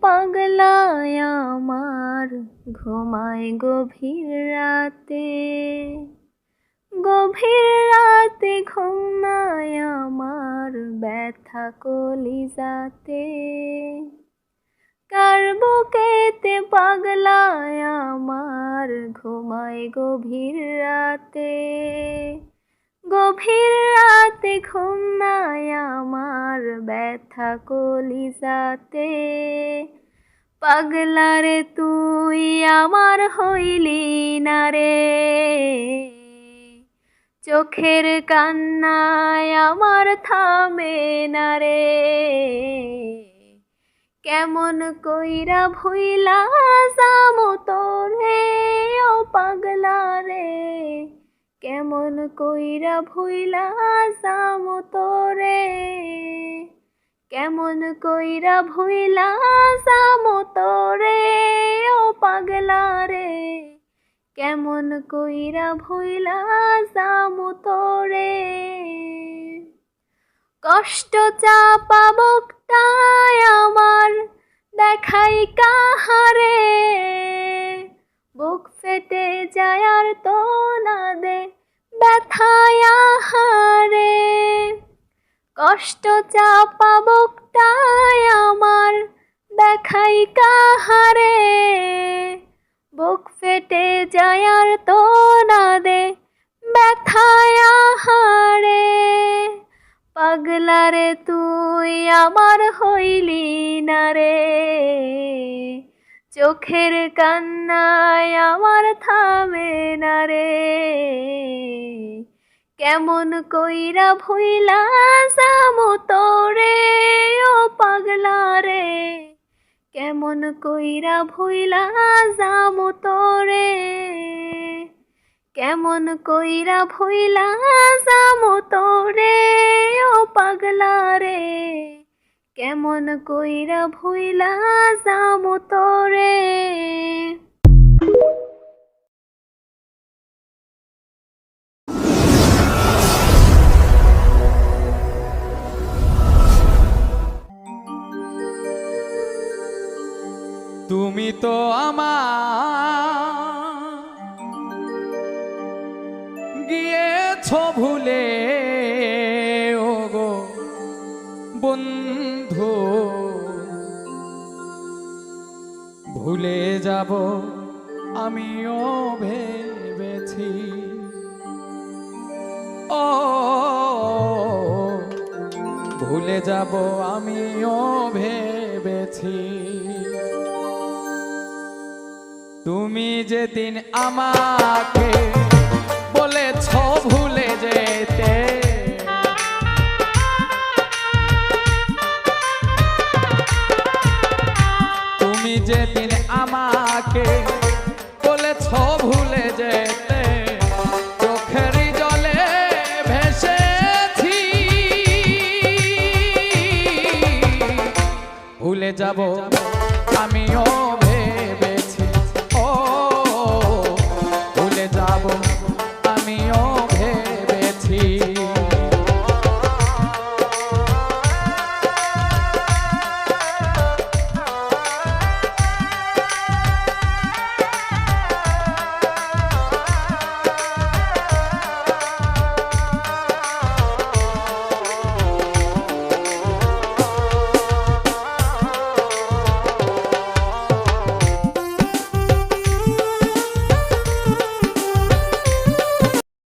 পাগলায় আমার ঘুমায় গভীর রাতে। গভীর রাতে ঘুম নাই আমার ব্যথা কলিজাতে। কার বুকেতে পাগলায় আমার ঘুমায় গভীর রাতে। গভীর রাতে ঘুম নাই আমার ব্যথা কলিজাতে। পাগলারে তুই আমার হইলি না রে। চোখের কান্নায় আমার থামে না রে। কেমন কইরা ভুইলা যামো তোরে, ও পাগলা রে। কেমন কইরা ভুইলা যামো তোরে, কেমন কইরা ভুইলা যামো কেমন কইরা ভুইলা যামো তোরে? কষ্ট চাপা বক্তায় আমার দেখাই কাহারে? বুক ফেটে যায় আর তো না দে ব্যথায় কষ্ট চাপা বক্তায় আমার দেখাই কাহারে? বুক ফেটে যায় আর তো না দে ব্যথায় হারে পাগলারে তুই আমার হইলি না রে। চোখের কান্নায় আমার থামে না রে। কেমন কইরা ভুইলা যামো তোরে, ও পাগলা রে কেমন কইরা ভুইলা যামো কেমন কইরা ভুইলা, যামো তোরে, ও পাগলা রে। কেমন কইরা ভুইলা, যামো তোরে। তুমি তো আমার গিয়েছ ভুলে ও গো বন্ধু। ভুলে যাব আমিও ভেবেছি। ও, ভুলে যাব আমিও ভেবেছি। তুমি যেদিন আমাকে ভুলে যাব। আমিও